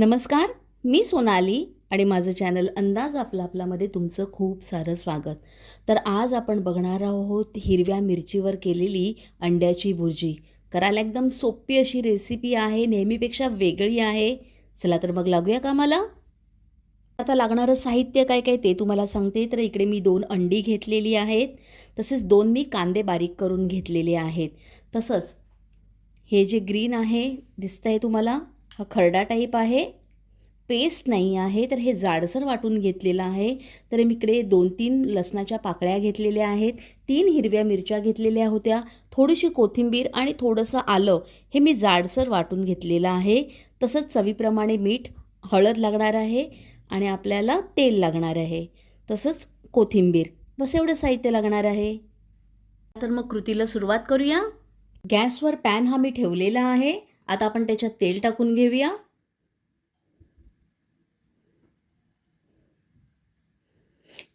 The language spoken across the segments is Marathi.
नमस्कार मी सोनाली आणि माझं चॅनल अंदाज आपला आपलामध्ये तुमचं खूप सारं स्वागत. तर आज आपण बघणार आहोत हिरव्या मिरचीवर केलेली अंड्याची भुर्जी. करायला एकदम सोपी अशी रेसिपी आहे नेहमीपेक्षा वेगळी आहे. चला तर मग लागूया कामाला. आता लागणारं साहित्य काय काय ते तुम्हाला सांगते. तर इकडे मी दोन अंडी घेतलेली आहेत. तसेच दोन मी कांदे बारीक करून घेतलेले आहेत. तसंच हे जे ग्रीन आहे दिसतंय तुम्हाला? हा खरडा टाईप आहे. पेस्ट नाही आहे तर हे जाडसर वाटून घेतलेलं आहे. तर मी इकडे दोन तीन लसणाच्या पाकळ्या घेतलेल्या आहेत. तीन हिरव्या मिरच्या घेतलेल्या होत्या. थोडीशी कोथिंबीर आणि थोडंसं आलं हे मी जाडसर वाटून घेतलेलं आहे. तसंच चवीप्रमाणे मीठ हळद लागणार आहे आणि आपल्याला तेल लागणार आहे. तसंच कोथिंबीर बस एवढं साहित्य लागणार आहे. तर मग कृतीला सुरुवात करूया. गॅसवर पॅन हा मी ठेवलेला आहे. आता आपण त्याच्यात तेल टाकून घेऊया.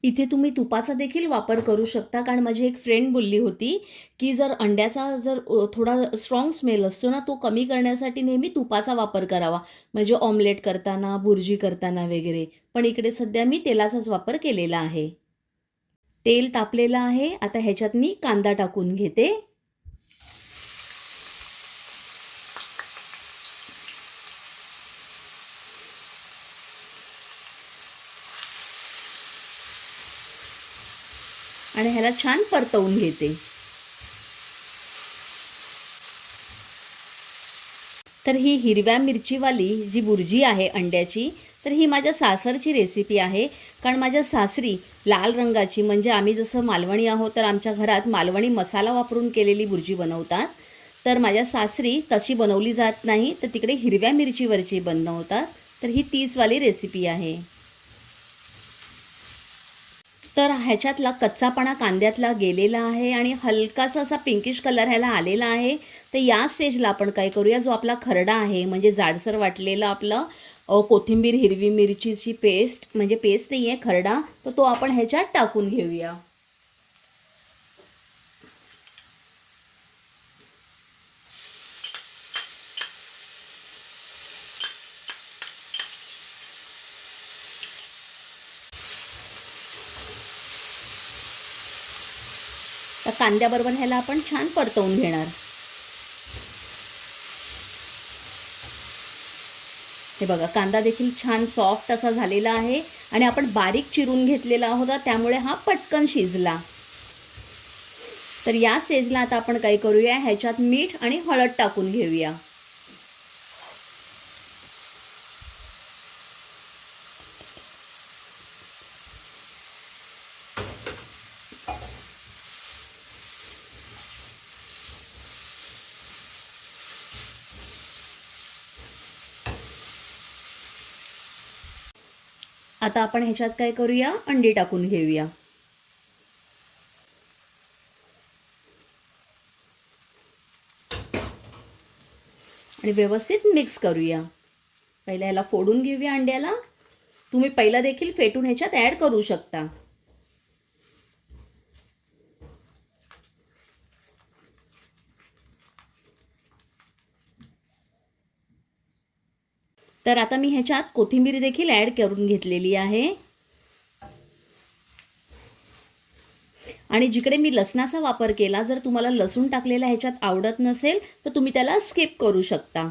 इथे तुम्ही तुपाचा देखील वापर करू शकता कारण माझी एक फ्रेंड बोलली होती की जर अंड्याचा जर थोडा स्ट्रॉंग स्मेल असतो ना तो कमी करण्यासाठी नेहमी तुपाचा वापर करावा. म्हणजे ऑमलेट करताना भुर्जी करताना वगैरे. पण इकडे सध्या मी तेलाचाच वापर केलेला आहे. तेल तापलेलं आहे. आता ह्याच्यात मी कांदा टाकून घेते. आणि ह्याला छान परतवून घेते. तर ही हिरव्या मिरचीवाली जी बुर्जी आहे अंड्याची तर ही माझ्या सासरची रेसिपी आहे. कारण माझ्या सासरी लाल रंगाची म्हणजे आम्ही जसं मालवणी आहोत तर आमच्या घरात मालवणी मसाला वापरून केलेली बुर्जी बनवतात. तर माझ्या सासरी तशी बनवली जात नाही तर तिकडे हिरव्या मिरचीवरची बनवतात. तर ही तीचवाली रेसिपी आहे. तर ह्याच्यातला कच्चापणा कांद्यातला गेलेला आहे आणि हलकासा असा पिंकिश कलर ह्याला आलेला आहे. तर या स्टेजला आपण काय करूया? जो आपला खरडा आहे म्हणजे जाडसर वाटलेला आपलं कोथिंबीर हिरवी मिरचीची पेस्ट म्हणजे पेस्ट नाही आहे खरडा तर तो आपण ह्याच्यात टाकून घेऊया. कांद्याबरोबर ह्याला आपण छान परतवून घेणार. हे बघा कांदा देखील छान सॉफ्ट असा झालेला आहे आणि आपण बारीक चिरून घेतलेला होता त्यामुळे हा पटकन शिजला. तर या स्टेजला आता आपण काय करूया ह्याच्यात मीठ आणि हळद टाकून घेऊया. आता आपण ह्याच्यात काय करूया? अंडी टाकून घेऊया. आणि व्यवस्थित मिक्स करूया. पहिला ह्याला फोडून घेऊया अंड्याला. तुम्ही पहिला देखील फेटून ह्याच्यात ॲड करू शकता. तर आता मी ह्याच्यात कोथिंबीर देखील ॲड करून घेतलेली आहे. आणि जिकडे मी लसणाचा वापर केला जर तुम्हाला लसूण टाकलेला ह्याच्यात आवडत नसेल तर तुम्ही त्याला स्किप करू शकता.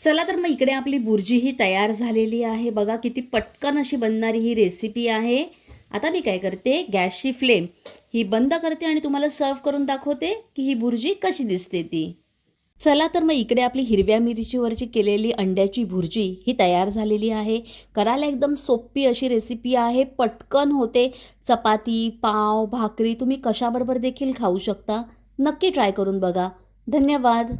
चला तर मग इकडे आपली बुर्जी ही तयार झालेली आहे. बघा किती पटकन अशी बनणारी ही रेसिपी आहे. आता मी काय करते गॅसची फ्लेम ही बंद करते आणि तुम्हाला सर्व करून दाखवते की ही भुर्जी कशी दिसते ती. चला तर मग इकडे आपली हिरव्या मिरचीवरची केलेली अंड्याची भुर्जी ही तयार झालेली आहे. करायला एकदम सोपी अशी रेसिपी आहे. पटकन होते. चपाती पाव भाकरी तुम्ही कशाबरोबर देखील खाऊ शकता. नक्की ट्राय करून बघा. धन्यवाद.